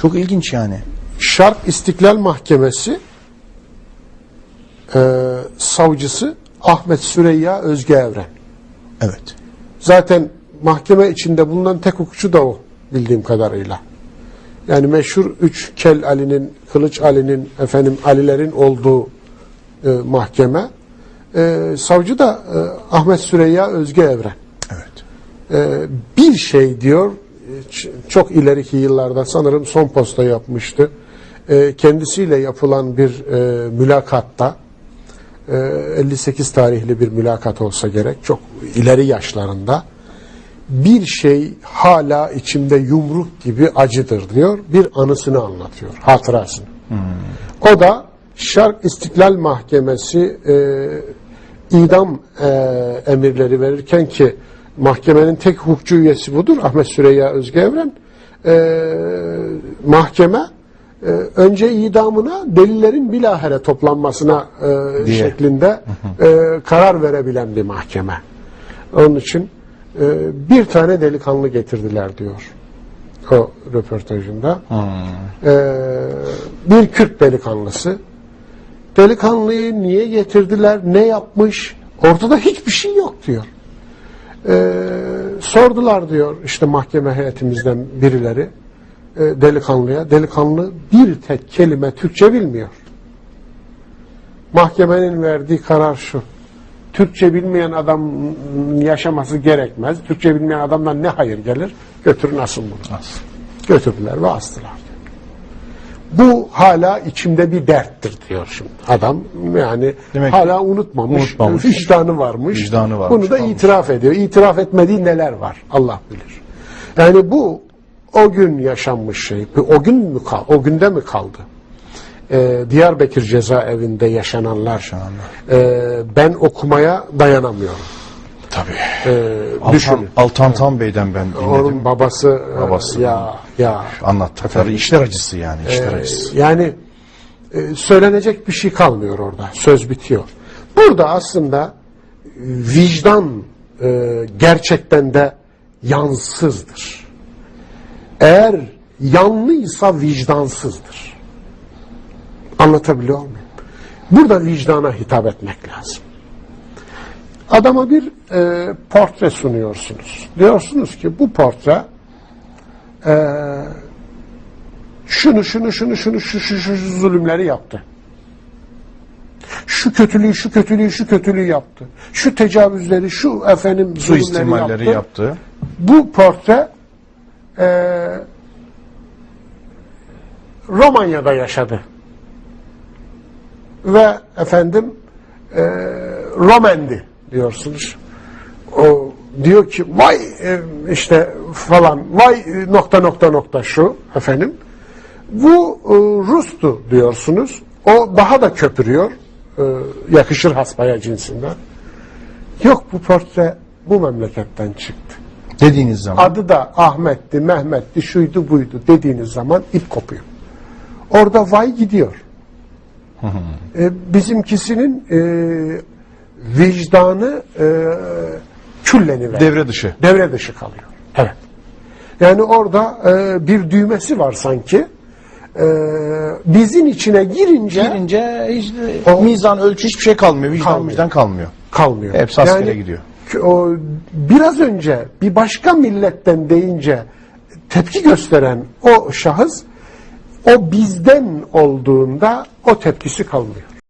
Çok ilginç yani. Şark İstiklal Mahkemesi e, savcısı Ahmet Süreyya Özge Evren. Evet. Zaten mahkeme içinde bulunan tek hukukçu da o bildiğim kadarıyla. Yani meşhur üç Kel Ali'nin, Kılıç Ali'nin, efendim Alilerin olduğu e, mahkeme. E, savcı da e, Ahmet Süreyya Özge Evren. Evet. E, bir şey diyor, çok ileriki yıllarda sanırım son posta yapmıştı. E, kendisiyle yapılan bir e, mülakatta, e, 58 tarihli bir mülakat olsa gerek, çok ileri yaşlarında, bir şey hala içimde yumruk gibi acıdır diyor, bir anısını anlatıyor, hatırasını. O da Şark İstiklal Mahkemesi e, idam e, emirleri verirken ki mahkemenin tek hukukçu üyesi budur Ahmet Süreyya Özge Evren. E, mahkeme e, önce idamına delillerin bilahere toplanmasına e, Diye. şeklinde e, karar verebilen bir mahkeme. Onun için e, bir tane delikanlı getirdiler diyor o röportajında. Ee, bir Kürt delikanlısı. Delikanlıyı niye getirdiler, ne yapmış? Ortada hiçbir şey yok diyor. Ee, sordular diyor işte mahkeme heyetimizden birileri e, delikanlıya. Delikanlı bir tek kelime Türkçe bilmiyor. Mahkemenin verdiği karar şu. Türkçe bilmeyen adam yaşaması gerekmez. Türkçe bilmeyen adamdan ne hayır gelir? Götürün asın bunu. As. Götürdüler ve astılar. Bu hala içimde bir derttir diyor şimdi adam. Yani Demek hala unutmamış, unutmamış. vicdanı varmış. Vicdanı varmış, Bunu da kalmış. itiraf ediyor. İtiraf etmediği neler var Allah bilir. Yani bu o gün yaşanmış şey. O gün mü kal? O günde mi kaldı? Ee, Diyarbakır cezaevinde yaşananlar. Yaşananlar. Ee, ben okumaya dayanamıyorum. Tabii. Ee, Altan, düşünün. Altan Tan Bey'den ben dinledim. Onun babası, Babası. ya ya Anlattıkları işler acısı yani. işler Ee, acısı. yani e, söylenecek bir şey kalmıyor orada. Söz bitiyor. Burada aslında e, vicdan e, gerçekten de yansızdır. Eğer yanlıysa vicdansızdır. Anlatabiliyor muyum? Burada vicdana hitap etmek lazım. Adama bir e, portre sunuyorsunuz. Diyorsunuz ki bu portre şunu şunu şunu şunu şu şu şu şu zulümleri yaptı. Şu kötülüğü şu kötülüğü şu kötülüğü yaptı. Şu tecavüzleri şu efendim zulümleri yaptı. yaptı. Bu portre e, Romanya'da yaşadı. Ve efendim e, Romendi diyorsunuz. O diyor ki vay e, işte falan vay e, nokta nokta nokta şu efendim. Bu e, Rus'tu diyorsunuz. O daha da köpürüyor. Yakışır hasbaya cinsinden. Yok bu portre bu memleketten çıktı. Dediğiniz zaman. Adı da Ahmet'ti, Mehmet'ti, şuydu buydu dediğiniz zaman ip kopuyor. Orada vay gidiyor. E, bizimkisinin e, vicdanı e, külleniver. Devre dışı. Devre dışı kalıyor. Evet. Yani orada e, bir düğmesi var sanki. E, bizin içine girince Girince hiç, O- mizan ölçü hiçbir şey kalmıyor. Vicdan Kalmıyor. vicdan kalmıyor. kalmıyor. Hepsi askere gidiyor. k- O, biraz önce bir başka milletten deyince tepki gösteren o şahıs o bizden olduğunda o tepkisi kalmıyor.